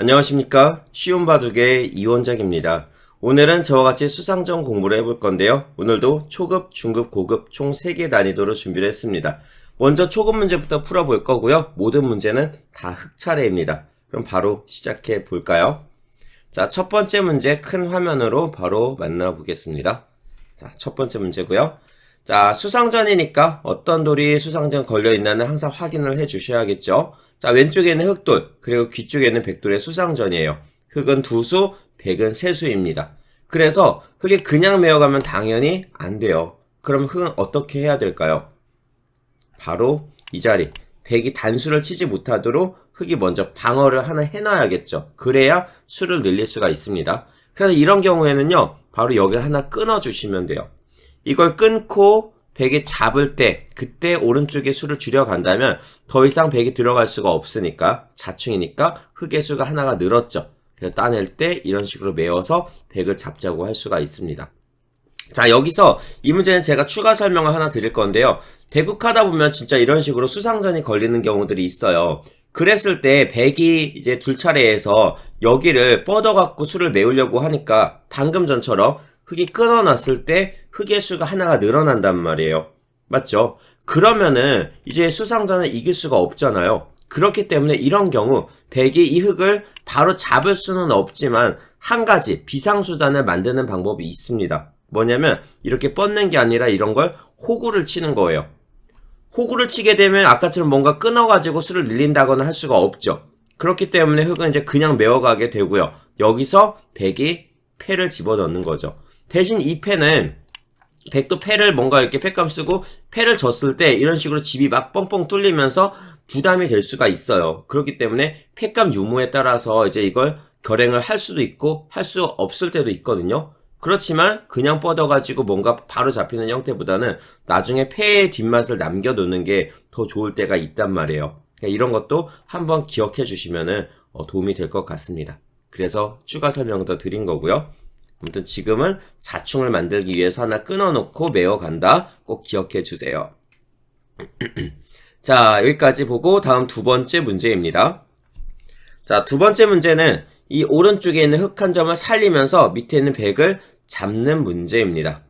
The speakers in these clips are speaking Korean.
안녕하십니까. 쉬운 바둑의 이원작입니다. 오늘은 저와 같이 수상전 공부를 해볼 건데요. 오늘도 초급, 중급, 고급 총 3개 난이도로 준비를 했습니다. 먼저 초급 문제부터 풀어볼 거고요. 모든 문제는 다 흑차례입니다. 그럼 바로 시작해 볼까요? 자, 첫 번째 문제 큰 화면으로 바로 만나보겠습니다. 자, 첫 번째 문제고요. 자, 수상전이니까 어떤 돌이 수상전 걸려 있나는 항상 확인을 해 주셔야겠죠. 자, 왼쪽에는 흑돌, 그리고 귀 쪽에는 백돌의 수상전이에요. 흑은 두 수, 백은 세 수입니다. 그래서 흑이 그냥 메어가면 당연히 안 돼요. 그럼 흑은 어떻게 해야 될까요? 바로 이 자리. 백이 단수를 치지 못하도록 흑이 먼저 방어를 하나 해놔야겠죠. 그래야 수를 늘릴 수가 있습니다. 그래서 이런 경우에는요, 바로 여기를 하나 끊어주시면 돼요. 이걸 끊고 백이 잡을 때, 그때 오른쪽에 수를 줄여간다면 더 이상 백이 들어갈 수가 없으니까, 자충이니까 흑의 수가 하나가 늘었죠. 그래서 따낼 때 이런 식으로 메어서 백을 잡자고 할 수가 있습니다. 자, 여기서 이 문제는 제가 추가 설명을 하나 드릴 건데요. 대국하다 보면 진짜 이런 식으로 수상전이 걸리는 경우들이 있어요. 그랬을 때 백이 이제 둘 차례에서 여기를 뻗어갖고 수를 메우려고 하니까 방금 전처럼 흑이 끊어놨을 때 흑의 수가 하나가 늘어난단 말이에요. 맞죠? 그러면은 이제 수상전을 이길 수가 없잖아요. 그렇기 때문에 이런 경우 백이 이 흑을 바로 잡을 수는 없지만 한 가지 비상수단을 만드는 방법이 있습니다. 뭐냐면 이렇게 뻗는 게 아니라 이런 걸 호구를 치는 거예요. 호구를 치게 되면 아까처럼 뭔가 끊어가지고 수를 늘린다거나 할 수가 없죠. 그렇기 때문에 흑은 이제 그냥 메어가게 되고요. 여기서 백이 패를 집어넣는 거죠. 대신 이 패는 백도 패를 뭔가 이렇게 패감 쓰고 패를 졌을 때 이런 식으로 집이 막 뻥뻥 뚫리면서 부담이 될 수가 있어요. 그렇기 때문에 패감 유무에 따라서 이제 이걸 결행을 할 수도 있고 할 수 없을 때도 있거든요. 그렇지만 그냥 뻗어가지고 뭔가 바로 잡히는 형태보다는 나중에 패의 뒷맛을 남겨놓는 게 더 좋을 때가 있단 말이에요. 그러니까 이런 것도 한번 기억해 주시면 도움이 될 것 같습니다. 그래서 추가 설명 더 드린 거고요. 아무튼 지금은 자충을 만들기 위해서 하나 끊어놓고 메어간다. 꼭 기억해 주세요. 자, 여기까지 보고 다음 두 번째 문제입니다. 자, 두 번째 문제는 이 오른쪽에 있는 흑한 점을 살리면서 밑에 있는 백을 잡는 문제입니다.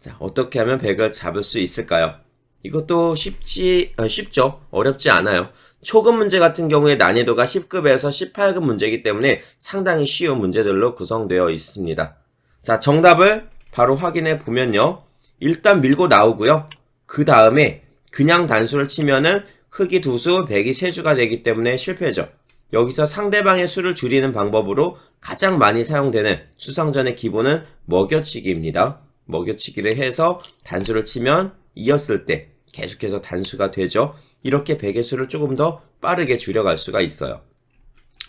자, 어떻게 하면 백을 잡을 수 있을까요? 이것도 쉽지, 아, 쉽죠? 어렵지 않아요. 초급 문제 같은 경우에 난이도가 10급에서 18급 문제이기 때문에 상당히 쉬운 문제들로 구성되어 있습니다. 자, 정답을 바로 확인해 보면요. 일단 밀고 나오고요. 그 다음에 그냥 단수를 치면은 흑이 두 수, 백이 세 수가 되기 때문에 실패죠. 여기서 상대방의 수를 줄이는 방법으로 가장 많이 사용되는 수상전의 기본은 먹여치기입니다. 먹여치기를 해서 단수를 치면 이었을 때 계속해서 단수가 되죠. 이렇게 백의 수를 조금 더 빠르게 줄여갈 수가 있어요.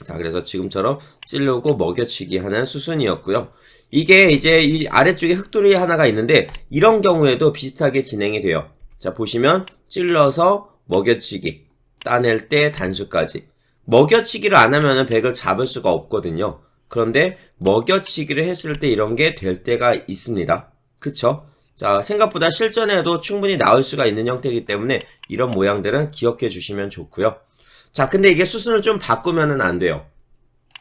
자, 그래서 지금처럼 찔르고 먹여치기 하는 수순이었고요. 이게 이제 이 아래쪽에 흑돌이 하나가 있는데 이런 경우에도 비슷하게 진행이 돼요. 자, 보시면 찔러서 먹여치기, 따낼 때 단수까지. 먹여치기를 안 하면은 백을 잡을 수가 없거든요. 그런데 먹여치기를 했을 때 이런 게 될 때가 있습니다. 그쵸? 자, 생각보다 실전에도 충분히 나올 수가 있는 형태이기 때문에 이런 모양들은 기억해 주시면 좋고요. 자, 근데 이게 수순을 좀 바꾸면은 안 돼요.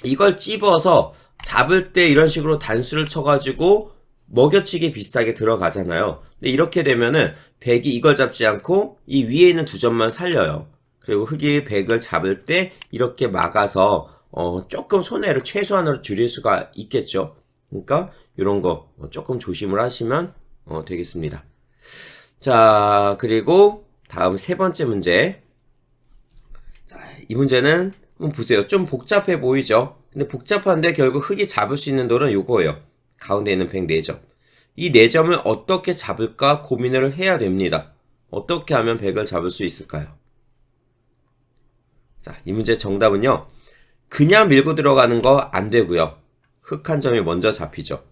이걸 찝어서 잡을 때 이런 식으로 단수를 쳐가지고 먹여치기 비슷하게 들어가잖아요. 근데 이렇게 되면은 백이 이걸 잡지 않고 이 위에 있는 두 점만 살려요. 그리고 흑이 백을 잡을 때 이렇게 막아서 어 조금 손해를 최소한으로 줄일 수가 있겠죠. 그러니까 이런 거 조금 조심을 하시면 어 되겠습니다. 자 그리고 다음 세 번째 문제. 자, 이 문제는 한번 보세요. 좀 복잡해 보이죠? 근데 복잡한데 결국 흑이 잡을 수 있는 돌은 요거예요. 가운데 있는 백 4점. 이 4점을 어떻게 잡을까 고민을 해야 됩니다. 어떻게 하면 백을 잡을 수 있을까요? 자, 이 문제 정답은요. 그냥 밀고 들어가는 거 안 되고요. 흑한 점이 먼저 잡히죠.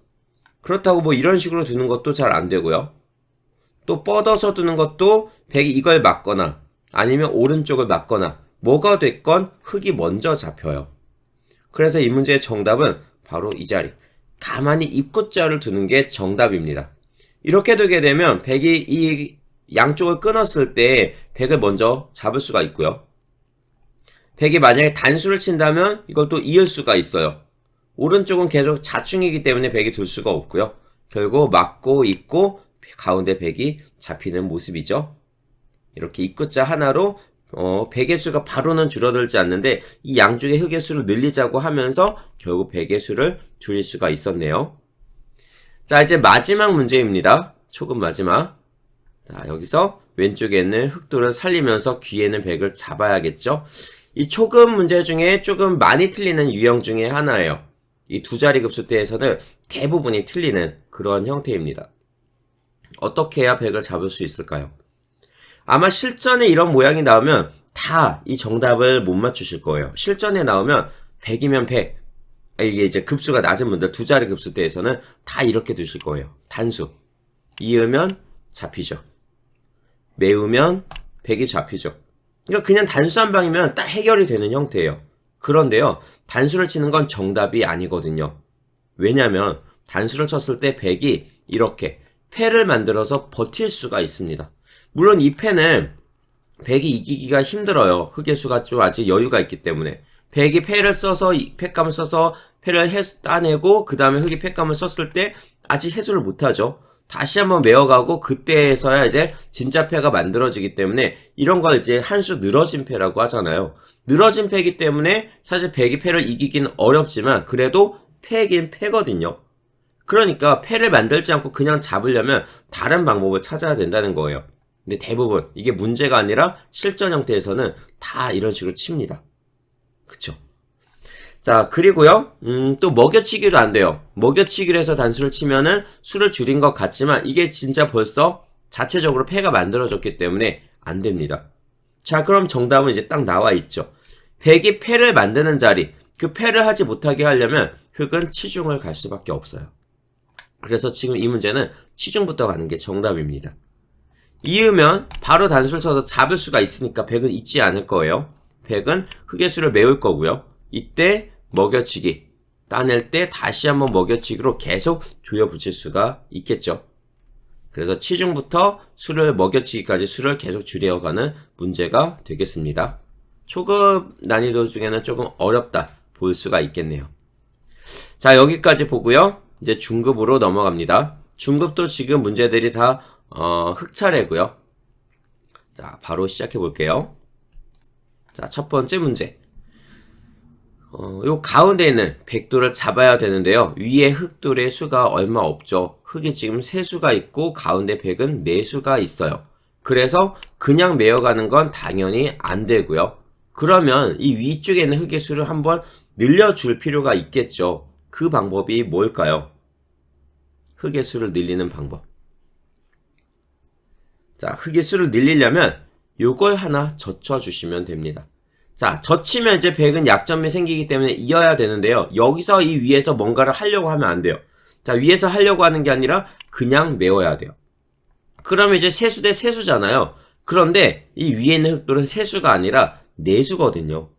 그렇다고 뭐 이런 식으로 두는 것도 잘 안 되고요. 또 뻗어서 두는 것도 백이 이걸 막거나 아니면 오른쪽을 막거나 뭐가 됐건 흑이 먼저 잡혀요. 그래서 이 문제의 정답은 바로 이 자리. 가만히 입구자를 두는 게 정답입니다. 이렇게 두게 되면 백이 이 양쪽을 끊었을 때 백을 먼저 잡을 수가 있고요. 백이 만약에 단수를 친다면 이걸 또 이을 수가 있어요. 오른쪽은 계속 자충이기 때문에 백이 둘 수가 없고요. 결국 맞고 있고 가운데 백이 잡히는 모습이죠. 이렇게 입구자 하나로 어, 백의 수가 바로는 줄어들지 않는데 이 양쪽의 흑의 수를 늘리자고 하면서 결국 백의 수를 줄일 수가 있었네요. 자, 이제 마지막 문제입니다. 초급 마지막. 자, 여기서 왼쪽에 있는 흑도를 살리면서 귀에는 백을 잡아야겠죠? 이 초급 문제 중에 조금 많이 틀리는 유형 중에 하나예요. 이 두 자리 급수대에서는 대부분이 틀리는 그런 형태입니다. 어떻게 해야 백을 잡을 수 있을까요? 아마 실전에 이런 모양이 나오면 다 이 정답을 못 맞추실 거예요. 실전에 나오면 100이면 100. 이게 이제 급수가 낮은 분들 두 자리 급수대에서는 다 이렇게 두실 거예요. 단수. 이으면 잡히죠. 매우면 100이 잡히죠. 그러니까 그냥 단수 한 방이면 딱 해결이 되는 형태예요. 그런데요, 단수를 치는 건 정답이 아니거든요. 왜냐면 단수를 쳤을 때 100이 이렇게 패를 만들어서 버틸 수가 있습니다. 물론 이 패는 100이 이기기가 힘들어요. 흑의 수가 좀 아직 여유가 있기 때문에. 100이 패를 써서, 이 패감을 써서 패를 해, 따내고, 그 다음에 흑이 패감을 썼을 때 아직 해소를 못하죠. 다시 한번 메어가고, 그때에서야 이제 진짜 패가 만들어지기 때문에 이런 걸 이제 한 수 늘어진 패라고 하잖아요. 늘어진 패기 때문에 사실 100이 패를 이기기는 어렵지만 그래도 패긴 패거든요. 그러니까 패를 만들지 않고 그냥 잡으려면 다른 방법을 찾아야 된다는 거예요. 근데 대부분 이게 문제가 아니라 실전 형태에서는 다 이런 식으로 칩니다. 그쵸? 자, 그리고요, 음, 또 먹여치기도 안 돼요. 먹여치기를 해서 단수를 치면은 수를 줄인 것 같지만 이게 진짜 벌써 자체적으로 패가 만들어졌기 때문에 안 됩니다. 자, 그럼 정답은 이제 딱 나와 있죠. 백이 패를 만드는 자리, 그 패를 하지 못하게 하려면 흑은 치중을 갈 수밖에 없어요. 그래서 지금 이 문제는 치중부터 가는 게 정답입니다. 이으면 바로 단수를 쳐서 잡을 수가 있으니까 100은 있지 않을 거예요. 100은 흑의 수를 메울 거고요. 이때 먹여치기 따낼 때 다시 한번 먹여치기로 계속 조여 붙일 수가 있겠죠. 그래서 치중부터 수를 먹여치기까지 수를 계속 줄여가는 문제가 되겠습니다. 초급 난이도 중에는 조금 어렵다 볼 수가 있겠네요. 자 여기까지 보고요. 이제 중급으로 넘어갑니다. 중급도 지금 문제들이 다 어, 흑차례고요. 자, 바로 시작해 볼게요. 자, 첫 번째 문제. 어, 요 가운데 있는 백돌을 잡아야 되는데요. 위에 흑돌의 수가 얼마 없죠. 흑이 지금 세 수가 있고 가운데 백은 네 수가 있어요. 그래서 그냥 메어가는 건 당연히 안 되고요. 그러면 이 위쪽에 있는 흑의 수를 한번 늘려줄 필요가 있겠죠. 그 방법이 뭘까요? 흑의 수를 늘리는 방법. 자, 흑의 수를 늘리려면 요걸 하나 젖혀주시면 됩니다. 자, 젖히면 이제 백은 약점이 생기기 때문에 이어야 되는데요. 여기서 이 위에서 뭔가를 하려고 하면 안 돼요. 자, 위에서 하려고 하는 게 아니라 그냥 메워야 돼요. 그러면 이제 세수 대 세수잖아요. 그런데 이 위에 있는 흑돌은 세수가 아니라 내수거든요.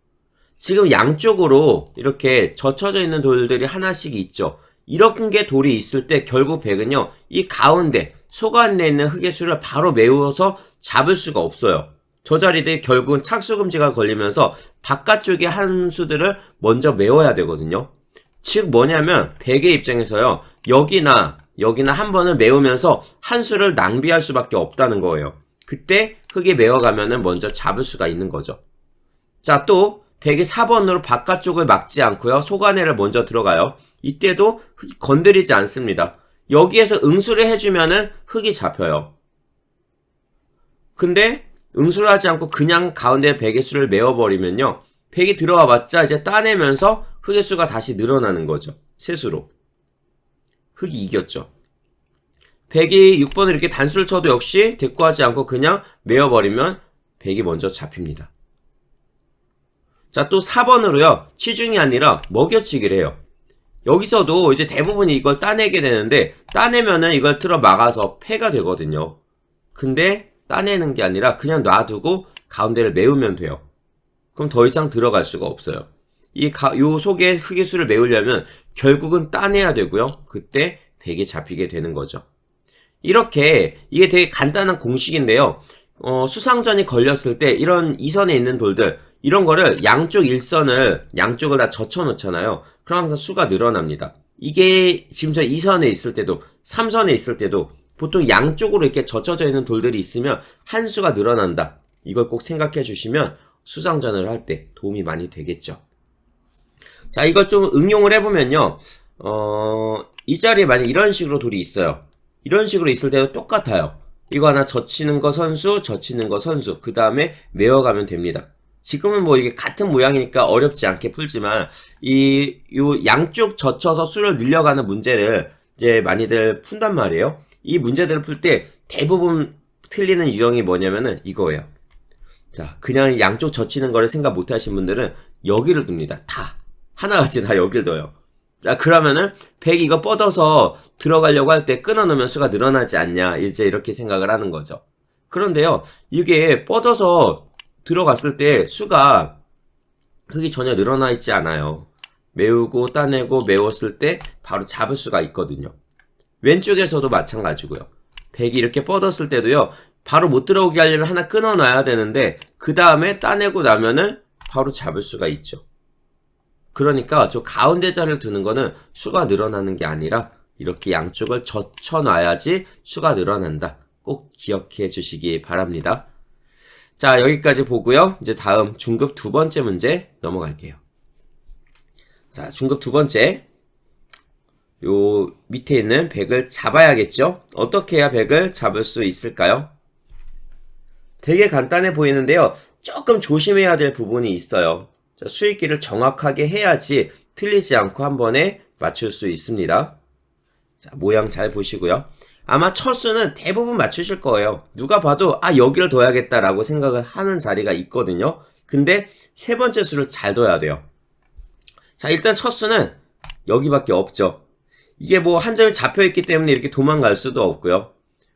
지금 양쪽으로 이렇게 젖혀져 있는 돌들이 하나씩 있죠. 이런 게 돌이 있을 때 결국 백은요, 이 가운데 소관내 있는 흑의 수를 바로 메워서 잡을 수가 없어요. 저 자리들 결국은 착수 금지가 걸리면서 바깥쪽의 한 수들을 먼저 메워야 되거든요. 즉 뭐냐면 백의 입장에서요. 여기나 여기나 한 번을 메우면서 한 수를 낭비할 수밖에 없다는 거예요. 그때 흑이 메워가면은 먼저 잡을 수가 있는 거죠. 자, 또 백이 4번으로 바깥쪽을 막지 않고요. 소관회를 먼저 들어가요. 이때도 흑이 건드리지 않습니다. 여기에서 응수를 해주면은 흑이 잡혀요. 근데 응수를 하지 않고 그냥 가운데 백의 수를 메워버리면요. 백이 들어와 봤자 이제 따내면서 흑의 수가 다시 늘어나는 거죠. 세수로. 흑이 이겼죠. 백이 6번을 이렇게 단수를 쳐도 역시 대꾸하지 않고 그냥 메워버리면 백이 먼저 잡힙니다. 자, 또 4번으로요. 치중이 아니라 먹여치기를 해요. 여기서도 이제 대부분이 이걸 따내게 되는데 따내면은 이걸 틀어 막아서 패가 되거든요. 근데 따내는 게 아니라 그냥 놔두고 가운데를 메우면 돼요. 그럼 더 이상 들어갈 수가 없어요. 이 가, 요 속에 흑의 수를 메우려면 결국은 따내야 되고요. 그때 백이 잡히게 되는 거죠. 이렇게 이게 되게 간단한 공식인데요. 어, 수상전이 걸렸을 때 이런 이선에 있는 돌들 이런 거를 양쪽 일선을 양쪽을 다 젖혀 놓잖아요. 그럼 항상 수가 늘어납니다. 이게 지금 저 2선에 있을 때도 3선에 있을 때도 보통 양쪽으로 이렇게 젖혀져 있는 돌들이 있으면 한 수가 늘어난다. 이걸 꼭 생각해 주시면 수상전을 할 때 도움이 많이 되겠죠. 자, 이걸 좀 응용을 해보면요. 어, 이 자리에 만약 이런 식으로 돌이 있어요. 이런 식으로 있을 때도 똑같아요. 이거 하나 젖히는 거 선수, 젖히는 거 선수. 그 다음에 메워가면 됩니다. 지금은 뭐 이게 같은 모양이니까 어렵지 않게 풀지만, 이, 요 양쪽 젖혀서 수를 늘려가는 문제를 이제 많이들 푼단 말이에요. 이 문제들을 풀 때 대부분 틀리는 유형이 뭐냐면은 이거예요. 자, 그냥 양쪽 젖히는 거를 생각 못 하신 분들은 여기를 둡니다. 다. 하나같이 다 여기를 둬요. 자, 그러면은 100 이거 뻗어서 들어가려고 할 때 끊어놓으면 수가 늘어나지 않냐. 이제 이렇게 생각을 하는 거죠. 그런데요, 이게 뻗어서 들어갔을 때 수가 흙이 전혀 늘어나 있지 않아요. 메우고 따내고 메웠을 때 바로 잡을 수가 있거든요. 왼쪽에서도 마찬가지고요. 100이 이렇게 뻗었을 때도요, 바로 못 들어오게 하려면 하나 끊어놔야 되는데, 그 다음에 따내고 나면은 바로 잡을 수가 있죠. 그러니까 저 가운데 자를 두는 거는 수가 늘어나는 게 아니라 이렇게 양쪽을 젖혀놔야지 수가 늘어난다. 꼭 기억해 주시기 바랍니다. 자, 여기까지 보고요. 이제 다음 중급 두 번째 문제 넘어갈게요. 자, 중급 두 번째. 요 밑에 있는 100을 잡아야겠죠? 어떻게 해야 100을 잡을 수 있을까요? 되게 간단해 보이는데요. 조금 조심해야 될 부분이 있어요. 자, 수익기를 정확하게 해야지 틀리지 않고 한 번에 맞출 수 있습니다. 자, 모양 잘 보시고요. 아마 첫 수는 대부분 맞추실 거예요. 누가 봐도 아 여기를 둬야겠다라고 생각을 하는 자리가 있거든요. 근데 세 번째 수를 잘 둬야 돼요. 자, 일단 첫 수는 여기밖에 없죠. 이게 뭐 한 점이 잡혀 있기 때문에 이렇게 도망갈 수도 없고요.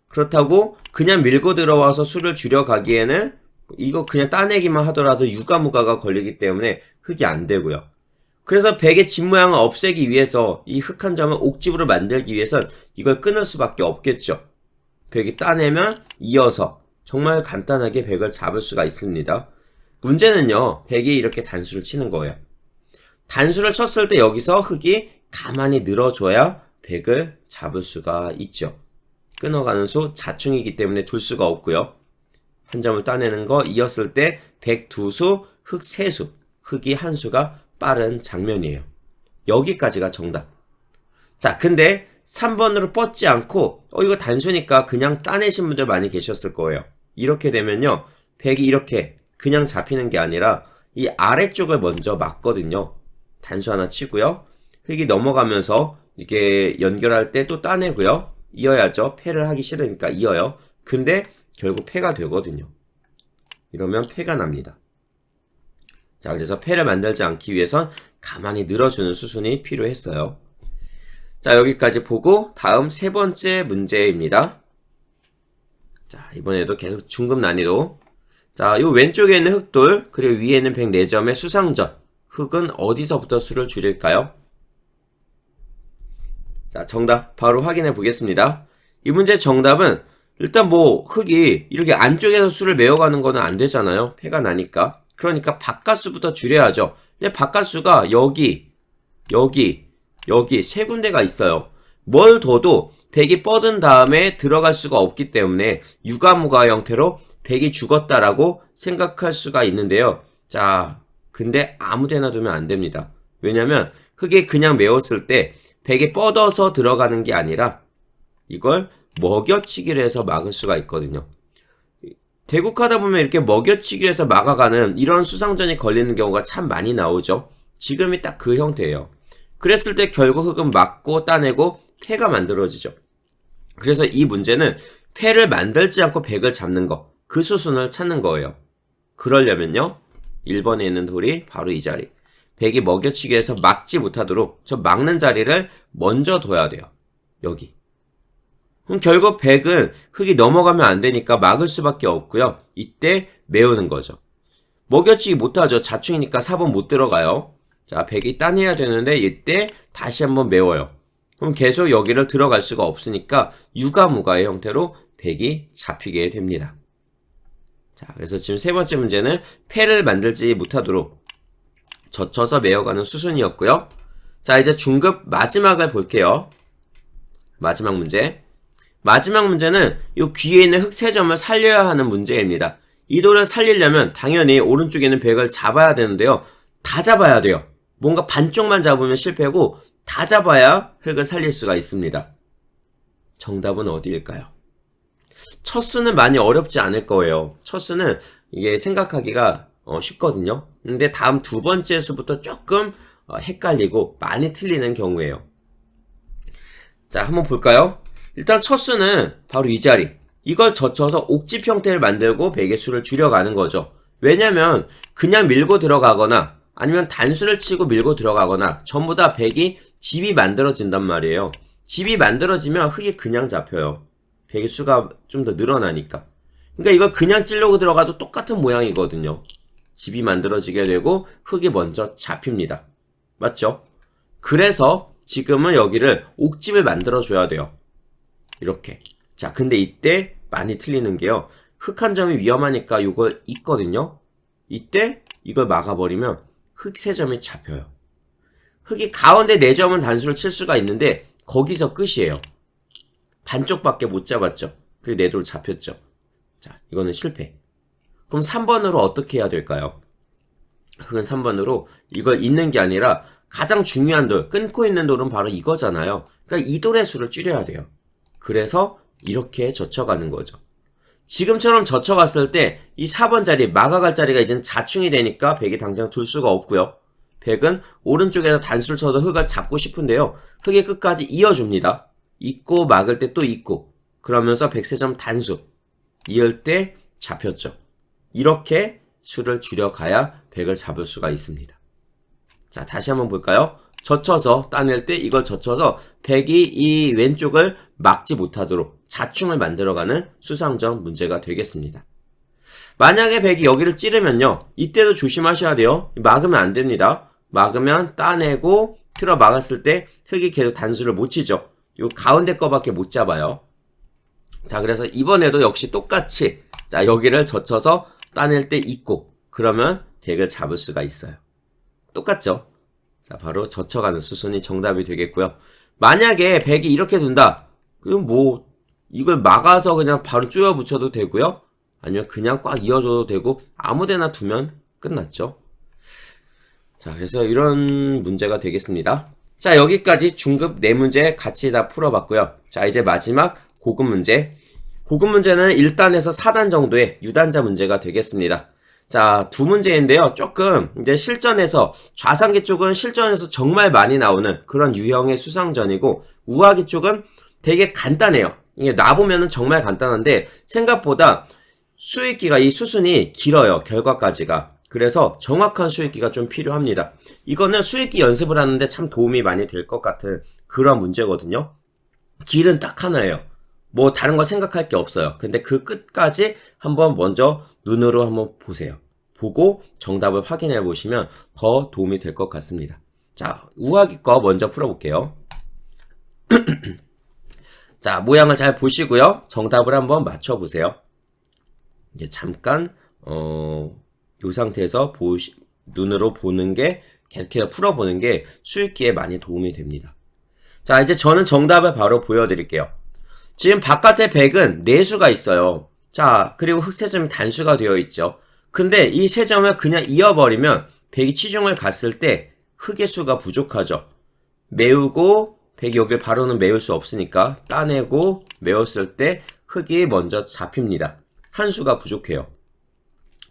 그렇다고 그냥 밀고 들어와서 수를 줄여가기에는 이거 그냥 따내기만 하더라도 유가무가가 걸리기 때문에 흙이 안 되고요. 그래서 백의 집 모양을 없애기 위해서 이 흙 한 점을 옥집으로 만들기 위해선 이걸 끊을 수밖에 없겠죠. 백이 따내면 이어서 정말 간단하게 백을 잡을 수가 있습니다. 문제는요, 백이 이렇게 단수를 치는 거예요. 단수를 쳤을 때 여기서 흙이 가만히 늘어줘야 백을 잡을 수가 있죠. 끊어가는 수 자충이기 때문에 둘 수가 없고요. 한 점을 따내는 거 이었을 때 102수, 흙 3수, 흙이 한 수가 빠른 장면이에요. 여기까지가 정답. 자, 근데 3번으로 뻗지 않고 어 이거 단수니까 그냥 따내신 분들 많이 계셨을 거예요. 이렇게 되면요. 100이 이렇게 그냥 잡히는 게 아니라 이 아래쪽을 먼저 막거든요. 단수 하나 치고요. 흙이 넘어가면서 이게 연결할 때 또 따내고요. 이어야죠. 패를 하기 싫으니까 이어요. 근데 결국 패가 되거든요. 이러면 패가 납니다. 자, 그래서 패를 만들지 않기 위해선 가만히 늘어주는 수순이 필요했어요. 자, 여기까지 보고 다음 세 번째 문제입니다. 자, 이번에도 계속 중급 난이도. 자, 요 왼쪽에 있는 흑돌, 그리고 위에 있는 104점의 수상전. 흑은 어디서부터 수를 줄일까요? 자, 정답 바로 확인해 보겠습니다. 이 문제 정답은 일단 뭐 흙이 이렇게 안쪽에서 수를 메어가는 거는 안 되잖아요. 폐가 나니까. 그러니까 바깥수부터 줄여야죠. 근데 바깥수가 여기, 여기, 여기 세 군데가 있어요. 뭘 둬도 백이 뻗은 다음에 들어갈 수가 없기 때문에 유가무가 형태로 백이 죽었다라고 생각할 수가 있는데요. 자, 근데 아무 데나 두면 안 됩니다. 왜냐면 흙이 그냥 메웠을 때 백이 뻗어서 들어가는 게 아니라 이걸 먹여치기를 해서 막을 수가 있거든요. 대국하다 보면 이렇게 먹여치기를 해서 막아가는 이런 수상전이 걸리는 경우가 참 많이 나오죠. 지금이 딱 그 형태예요. 그랬을 때 결국 흙은 막고 따내고 패가 만들어지죠. 그래서 이 문제는 패를 만들지 않고 백을 잡는 거, 그 수순을 찾는 거예요. 그러려면요, 1번에 있는 돌이 바로 이 자리. 백이 먹여치기 해서 막지 못하도록 저 막는 자리를 먼저 둬야 돼요. 여기. 그럼 결국 100은 흙이 넘어가면 안 되니까 막을 수밖에 없고요. 이때 메우는 거죠. 먹여치기 못하죠. 자충이니까 4번 못 들어가요. 자, 100이 따내야 되는데 이때 다시 한번 메워요. 그럼 계속 여기를 들어갈 수가 없으니까 유가무가의 형태로 100이 잡히게 됩니다. 자, 그래서 지금 세 번째 문제는 패를 만들지 못하도록 젖혀서 메어가는 수순이었고요. 자, 이제 중급 마지막을 볼게요. 마지막 문제. 마지막 문제는 이 귀에 있는 흑세점을 살려야 하는 문제입니다. 이 돌을 살리려면 당연히 오른쪽에 있는 백을 잡아야 되는데요. 다 잡아야 돼요. 뭔가 반쪽만 잡으면 실패고 다 잡아야 흑을 살릴 수가 있습니다. 정답은 어디일까요? 첫 수는 많이 어렵지 않을 거예요. 첫 수는 이게 생각하기가 어, 쉽거든요. 근데 다음 두 번째 수부터 조금 어, 헷갈리고 많이 틀리는 경우예요. 자, 한번 볼까요? 일단 첫 수는 바로 이 자리. 이걸 젖혀서 옥집 형태를 만들고 베개 수를 줄여가는 거죠. 왜냐면 그냥 밀고 들어가거나 아니면 단수를 치고 밀고 들어가거나 전부 다 백이 집이 만들어진단 말이에요. 집이 만들어지면 흙이 그냥 잡혀요. 백의 수가 좀 더 늘어나니까. 그러니까 이걸 그냥 찔르고 들어가도 똑같은 모양이거든요. 집이 만들어지게 되고 흙이 먼저 잡힙니다. 맞죠? 그래서 지금은 여기를 옥집을 만들어줘야 돼요. 이렇게. 자, 근데 이때 많이 틀리는 게요. 흙 한 점이 위험하니까 이걸 있거든요. 이때 이걸 막아버리면 흙 세 점이 잡혀요. 흙이 가운데 네 점은 단수를 칠 수가 있는데 거기서 끝이에요. 반쪽밖에 못 잡았죠. 그리고 네돌 잡혔죠. 자, 이거는 실패. 그럼 3번으로 어떻게 해야 될까요? 흙은 3번으로 이걸 잇는 게 아니라 가장 중요한 돌, 끊고 있는 돌은 바로 이거잖아요. 그러니까 이 돌의 수를 줄여야 돼요. 그래서 이렇게 젖혀가는 거죠. 지금처럼 젖혀갔을 때 이 4번 자리, 막아갈 자리가 이젠 자충이 되니까 백이 당장 둘 수가 없고요. 백은 오른쪽에서 단수를 쳐서 흙을 잡고 싶은데요. 흙의 끝까지 이어줍니다. 있고 막을 때 또 있고 그러면서 백세점 단수 이을 때 잡혔죠. 이렇게 수를 줄여가야 백을 잡을 수가 있습니다. 자 다시 한번 볼까요? 젖혀서 따낼 때 이걸 젖혀서 백이 이 왼쪽을 막지 못하도록 자충을 만들어가는 수상점 문제가 되겠습니다. 만약에 백이 여기를 찌르면요. 이때도 조심하셔야 돼요. 막으면 안 됩니다. 막으면 따내고 틀어 막았을 때 흙이 계속 단수를 못 치죠. 요 가운데 거밖에 못 잡아요. 자, 그래서 이번에도 역시 똑같이 자, 여기를 젖혀서 따낼 때 있고 그러면 백을 잡을 수가 있어요. 똑같죠? 자, 바로 젖혀가는 수순이 정답이 되겠고요. 만약에 백이 이렇게 둔다. 그럼 뭐 이걸 막아서 그냥 바로 쪼여 붙여도 되고요. 아니면 그냥 꽉 이어줘도 되고 아무데나 두면 끝났죠. 자, 그래서 이런 문제가 되겠습니다. 자, 여기까지 중급 네 문제 같이 다 풀어봤고요. 자, 이제 마지막 고급 문제. 고급 문제는 1단에서 4단 정도의 유단자 문제가 되겠습니다. 자, 두 문제인데요. 조금 이제 실전에서 좌상기 쪽은 실전에서 정말 많이 나오는 그런 유형의 수상전이고 우하기 쪽은 되게 간단해요. 이게 놔보면은 정말 간단한데 생각보다 수익기가 이 수순이 길어요. 결과까지가. 그래서 정확한 수익기가 좀 필요합니다. 이거는 수익기 연습을 하는데 참 도움이 많이 될 것 같은 그런 문제거든요. 길은 딱 하나예요. 뭐 다른 거 생각할 게 없어요. 근데 그 끝까지 한번 먼저 눈으로 한번 보세요. 보고 정답을 확인해 보시면 더 도움이 될 것 같습니다. 자, 우하기 거 먼저 풀어볼게요. 자, 모양을 잘 보시고요. 정답을 한번 맞춰보세요. 이제 잠깐, 어, 이 상태에서 보시, 눈으로 보는 게, 계속해서 풀어보는 게 수익기에 많이 도움이 됩니다. 자, 이제 저는 정답을 바로 보여드릴게요. 지금 바깥에 100은 4수가 있어요. 자, 그리고 흑세점이 단수가 되어 있죠. 근데 이 세 점을 그냥 이어버리면 100이 치중을 갔을 때 흑의 수가 부족하죠. 메우고 100이 여길 바로는 메울 수 없으니까 따내고 메웠을 때 흑이 먼저 잡힙니다. 한 수가 부족해요.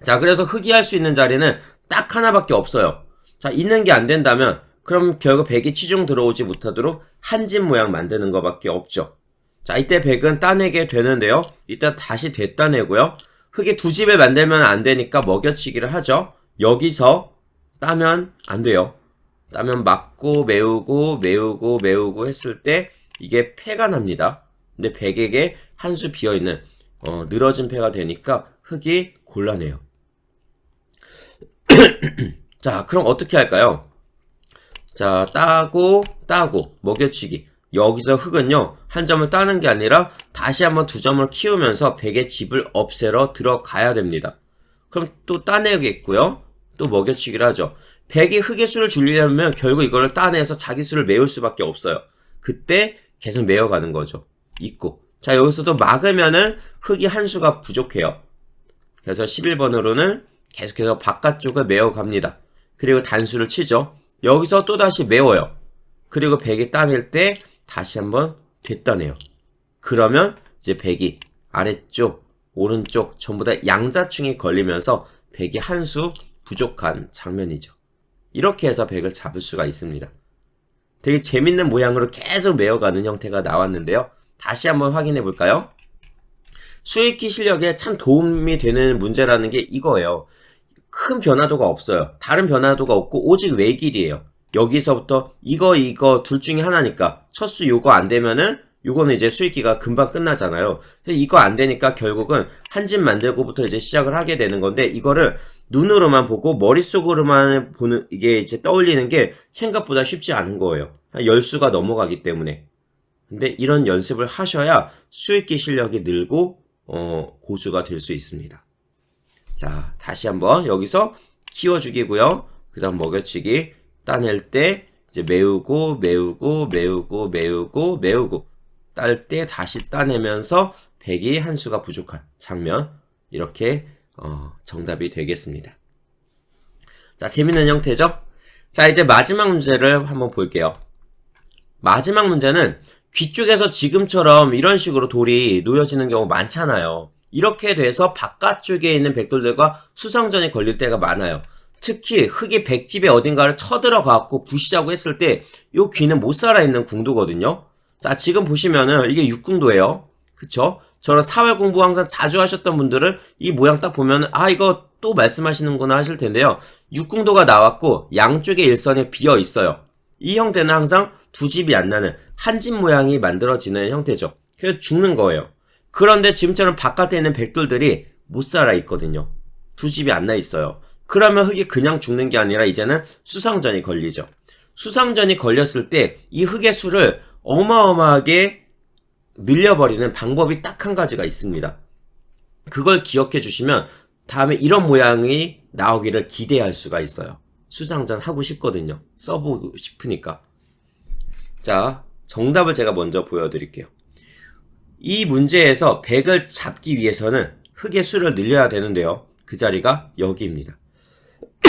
자, 그래서 흑이 할 수 있는 자리는 딱 하나밖에 없어요. 자, 있는 게 안 된다면 그럼 결국 100이 치중 들어오지 못하도록 한 집 모양 만드는 것밖에 없죠. 자, 이때 100은 따내게 되는데요. 이따 다시 됐다내고요. 흙이 두 집을 만들면 안 되니까 먹여치기를 하죠. 여기서 따면 안 돼요. 따면 맞고 메우고 메우고 메우고 했을 때 이게 패가 납니다. 근데 100에게 한 수 비어있는 어, 늘어진 패가 되니까 흙이 곤란해요. 자, 그럼 어떻게 할까요? 자, 따고 따고 먹여치기. 여기서 흙은요, 한 점을 따는 게 아니라 다시 한번 두 점을 키우면서 백의 집을 없애러 들어가야 됩니다. 그럼 또 따내겠고요. 또 먹여치기를 하죠. 100이 흙의 수를 줄이려면 결국 이거를 따내서 자기 수를 메울 수밖에 없어요. 그때 계속 메어가는 거죠. 있고. 자, 여기서도 막으면은 흙이 한 수가 부족해요. 그래서 11번으로는 계속해서 바깥쪽을 메어갑니다. 그리고 단수를 치죠. 여기서 또다시 메워요. 그리고 100이 따낼 때 다시 한번 되따내요. 그러면 이제 100이 아래쪽, 오른쪽 전부 다 양자충이 걸리면서 100이 한 수 부족한 장면이죠. 이렇게 해서 100을 잡을 수가 있습니다. 되게 재밌는 모양으로 계속 메어가는 형태가 나왔는데요. 다시 한번 확인해 볼까요? 수익기 실력에 참 도움이 되는 문제라는 게 이거예요. 큰 변화도가 없어요. 다른 변화도가 없고 오직 외길이에요. 여기서부터 이거 이거 둘 중에 하나니까 첫 수 요거 안 되면은 요거는 이제 수익기가 금방 끝나잖아요. 이거 안 되니까 결국은 한 집 만들고부터 이제 시작을 하게 되는 건데 이거를 눈으로만 보고 머릿속으로만 보는 이게 이제 떠올리는 게 생각보다 쉽지 않은 거예요. 한 열수가 넘어가기 때문에. 근데 이런 연습을 하셔야 수익기 실력이 늘고 어, 고수가 될 수 있습니다. 자, 다시 한번 여기서 키워주기고요. 그 다음 먹여치기 따낼 때 이제 메우고 메우고 메우고 메우고 메우고 딸 때 다시 따내면서 100이 한 수가 부족한 장면 이렇게 어, 정답이 되겠습니다. 자, 재밌는 형태죠? 자, 이제 마지막 문제를 한번 볼게요. 마지막 문제는 귀 쪽에서 지금처럼 이런 식으로 돌이 놓여지는 경우 많잖아요. 이렇게 돼서 바깥쪽에 있는 백돌들과 수상전이 걸릴 때가 많아요. 특히 흙이 백집에 어딘가를 쳐들어가고 부시자고 했을 때 이 귀는 못 살아있는 궁도거든요. 자 지금 보시면은 이게 육궁도예요. 그쵸? 저런 사회 공부 항상 자주 하셨던 분들은 이 모양 딱 보면 아 이거 또 말씀하시는구나 하실 텐데요. 육궁도가 나왔고 양쪽에 일선에 비어 있어요. 이 형태는 항상 두 집이 안 나는 한 집 모양이 만들어지는 형태죠. 그래서 죽는 거예요. 그런데 지금처럼 바깥에 있는 백돌들이 못 살아 있거든요. 두 집이 안 나 있어요. 그러면 흙이 그냥 죽는 게 아니라 이제는 수상전이 걸리죠. 수상전이 걸렸을 때 이 흙의 수를 어마어마하게 늘려버리는 방법이 딱 한 가지가 있습니다. 그걸 기억해 주시면 다음에 이런 모양이 나오기를 기대할 수가 있어요. 수상전 하고 싶거든요. 써보고 싶으니까. 자, 정답을 제가 먼저 보여드릴게요. 이 문제에서 100을 잡기 위해서는 흙의 수를 늘려야 되는데요. 그 자리가 여기입니다.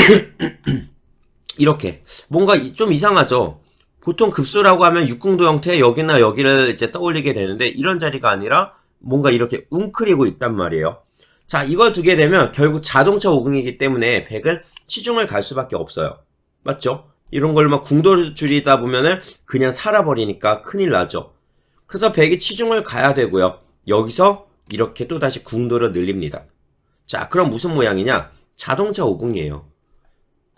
이렇게. 뭔가 이- 좀 이상하죠? 보통 급수라고 하면 육궁도 형태 여기나 여기를 이제 떠올리게 되는데 이런 자리가 아니라 뭔가 이렇게 웅크리고 있단 말이에요. 자, 이걸 두게 되면 결국 자동차 오궁이기 때문에 100은 치중을 갈 수밖에 없어요. 맞죠? 이런 걸 막 궁도를 줄이다 보면은 그냥 살아버리니까 큰일 나죠. 그래서 100이 치중을 가야 되고요. 여기서 이렇게 또다시 궁도를 늘립니다. 자, 그럼 무슨 모양이냐? 자동차 오궁이에요.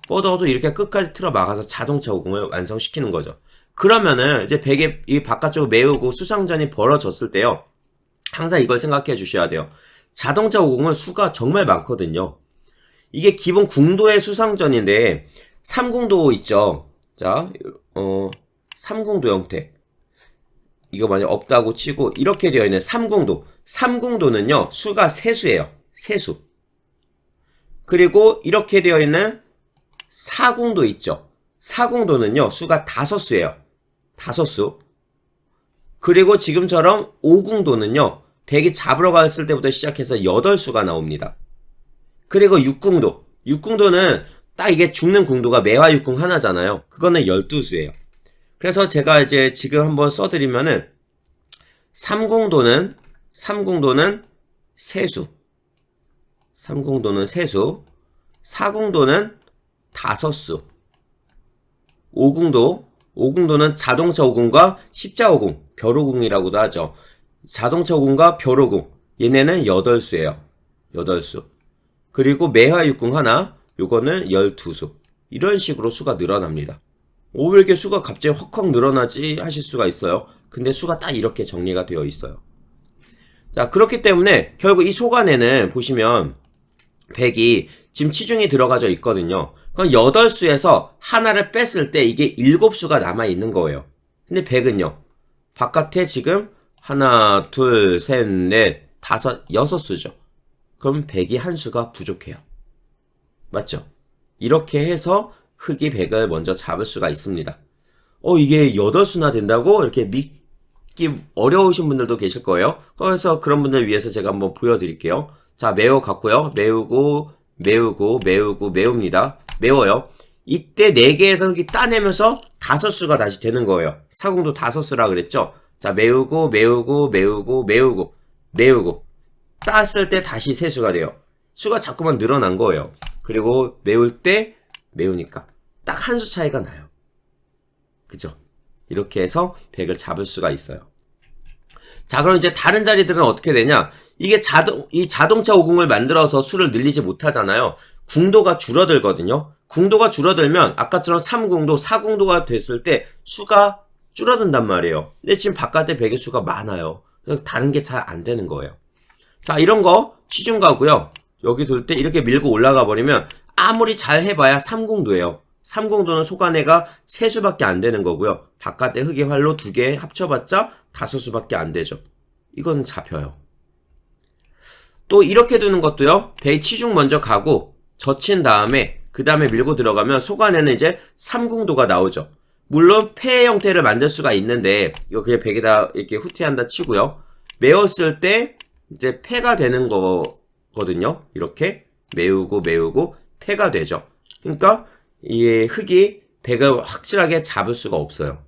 뻗어도 이렇게 끝까지 틀어 막아서 자동차 오궁을 완성시키는 거죠. 그러면은 이제 베개 이 바깥쪽을 메우고 수상전이 벌어졌을 때요. 항상 이걸 생각해 주셔야 돼요. 자동차 오궁은 수가 정말 많거든요. 이게 기본 궁도의 수상전인데 삼궁도 있죠. 자, 어, 삼궁도 형태. 이거 만약 없다고 치고 이렇게 되어 있는 삼궁도. 삼궁도는요. 수가 세수예요. 세수. 그리고 이렇게 되어 있는 사궁도 있죠. 사궁도는요, 수가 다섯 수예요. 다섯 수. 그리고 지금처럼 오궁도는요, 백이 잡으러 갔을 때부터 시작해서 여덟 수가 나옵니다. 그리고 육궁도. 육궁도는 딱 이게 죽는 궁도가 매화 육궁 하나잖아요. 그거는 열두 수예요. 그래서 제가 이제 지금 한번 써드리면은, 삼궁도는, 삼궁도는 세수. 삼궁도는 세수. 사궁도는 다섯 수. 오궁도, 오궁도는 자동차 오궁과 십자 오궁, 별 오궁이라고도 하죠. 자동차 오궁과 별 오궁, 얘네는 여덟 수예요. 여덟 수. 그리고 매화 육궁 하나, 요거는 열두 수. 이런 식으로 수가 늘어납니다. 오, 왜 이렇게 수가 갑자기 확확 늘어나지 하실 수가 있어요. 근데 수가 딱 이렇게 정리가 되어 있어요. 자, 그렇기 때문에 결국 이 속안에는 보시면 100이 지금 치중이 들어가져 있거든요. 그럼 8수에서 하나를 뺐을 때 이게 7수가 남아 있는 거예요. 근데 100은요. 바깥에 지금 하나, 둘, 셋, 넷, 다섯, 여섯 수죠. 그럼 100이 한 수가 부족해요. 맞죠? 이렇게 해서 흙이 100을 먼저 잡을 수가 있습니다. 어, 이게 8수나 된다고? 이렇게 믿기 어려우신 분들도 계실 거예요. 그래서 그런 분들 위해서 제가 한번 보여드릴게요. 자, 매워 갖고요. 매우고, 매우고, 매우고, 매웁니다. 매워요. 이때 4개에서 흙이 따내면서 5수가 다시 되는 거예요. 사공도 5수라 그랬죠? 자, 매우고, 매우고, 매우고, 매우고, 매우고. 땄을 때 다시 세 수가 돼요. 수가 자꾸만 늘어난 거예요. 그리고 매울 때 매우니까 딱 한 수 차이가 나요. 그죠? 이렇게 해서 100을 잡을 수가 있어요. 자, 그럼 이제 다른 자리들은 어떻게 되냐? 이게 자동, 이 자동차 오궁을 만들어서 수를 늘리지 못하잖아요. 궁도가 줄어들거든요. 궁도가 줄어들면 아까처럼 3궁도, 4궁도가 됐을 때 수가 줄어든단 말이에요. 근데 지금 바깥에 100의 수가 많아요. 다른 게 잘 안 되는 거예요. 자, 이런 거 치중 가고요. 여기 둘 때 이렇게 밀고 올라가 버리면 아무리 잘 해봐야 3궁도예요. 3궁도는 속안에가 3수밖에 안 되는 거고요. 바깥에 흙의 활로 두개 합쳐봤자 5수밖에 안 되죠. 이건 잡혀요. 또 이렇게 두는 것도요. 배 치중 먼저 가고 젖힌 다음에 그 다음에 밀고 들어가면 속안에는 이제 3궁도가 나오죠. 물론 폐 형태를 만들 수가 있는데 이거 그냥 백에다 이렇게 후퇴한다 치고요. 메웠을 때 이제 폐가 되는 거거든요. 이렇게 메우고 메우고 폐가 되죠. 그러니까 이 흙이 백을 확실하게 잡을 수가 없어요.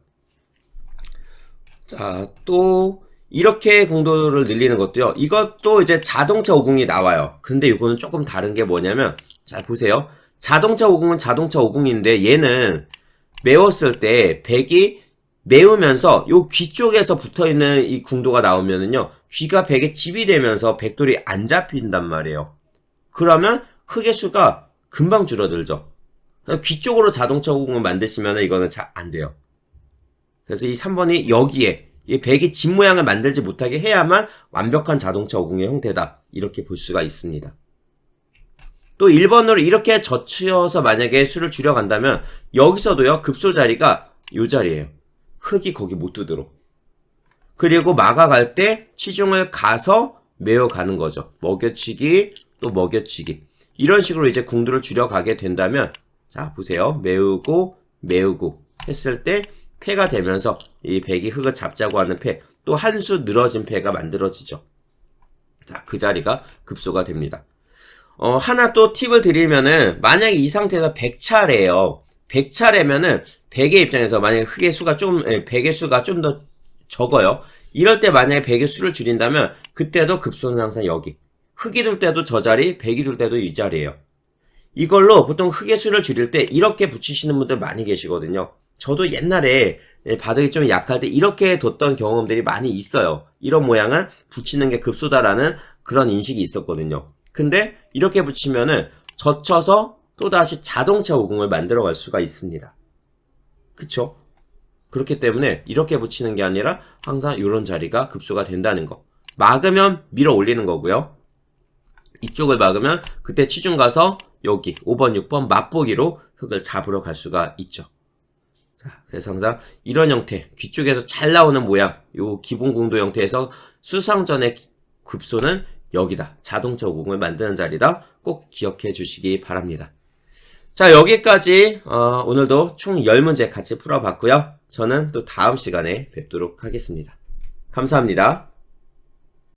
자, 또 이렇게 공도를 늘리는 것도요. 이것도 이제 자동차 오궁이 나와요. 근데 이거는 조금 다른 게 뭐냐면 잘 보세요. 자동차 오궁은 자동차 오궁인데 얘는 메웠을 때 백이 메우면서 요 귀 쪽에서 붙어 있는 이 궁도가 나오면은요. 귀가 백에 집이 되면서 백돌이 안 잡힌단 말이에요. 그러면 흙의 수가 금방 줄어들죠. 귀 쪽으로 자동차 오궁을 만드시면 이거는 잘 안 돼요. 그래서 이 3번이 여기에 이 백이 집 모양을 만들지 못하게 해야만 완벽한 자동차 오궁의 형태다. 이렇게 볼 수가 있습니다. 또 1번으로 이렇게 젖혀서 만약에 수를 줄여간다면 여기서도요 급소 자리가 요 자리예요. 흙이 거기 못 두도록. 그리고 막아갈 때 치중을 가서 메어가는 거죠. 먹여치기 또 먹여치기. 이런 식으로 이제 궁두를 줄여가게 된다면 자 보세요. 메우고 메우고 했을 때 폐가 되면서 이 백이 흙을 잡자고 하는 폐 또 한 수 늘어진 폐가 만들어지죠. 자 그 자리가 급소가 됩니다. 어, 하나 또 팁을 드리면은, 만약에 이 상태에서 100차례예요 100차례면은, 100의 입장에서 만약에 흙의 수가 좀, 예, 100의 수가 좀 더 적어요. 이럴 때 만약에 100의 수를 줄인다면, 그때도 급소는 항상 여기. 흙이 둘 때도 저 자리, 100이 둘 때도 이 자리예요. 이걸로 보통 흙의 수를 줄일 때 이렇게 붙이시는 분들 많이 계시거든요. 저도 옛날에 예, 바둑이 좀 약할 때 이렇게 뒀던 경험들이 많이 있어요. 이런 모양은 붙이는 게 급소다라는 그런 인식이 있었거든요. 근데 이렇게 붙이면은 젖혀서 또다시 자동차 오궁을 만들어 갈 수가 있습니다. 그쵸? 그렇기 때문에 이렇게 붙이는 게 아니라 항상 이런 자리가 급소가 된다는 거. 막으면 밀어 올리는 거고요. 이쪽을 막으면 그때 치중 가서 여기 5번, 6번 맛보기로 흙을 잡으러 갈 수가 있죠. 자, 그래서 항상 이런 형태, 귀 쪽에서 잘 나오는 모양, 요 기본 궁도 형태에서 수상 전의 급소는 여기다. 자동차 오궁을 만드는 자리다. 꼭 기억해 주시기 바랍니다. 자, 여기까지 어, 오늘도 총 10문제 같이 풀어봤고요. 저는 또 다음 시간에 뵙도록 하겠습니다. 감사합니다.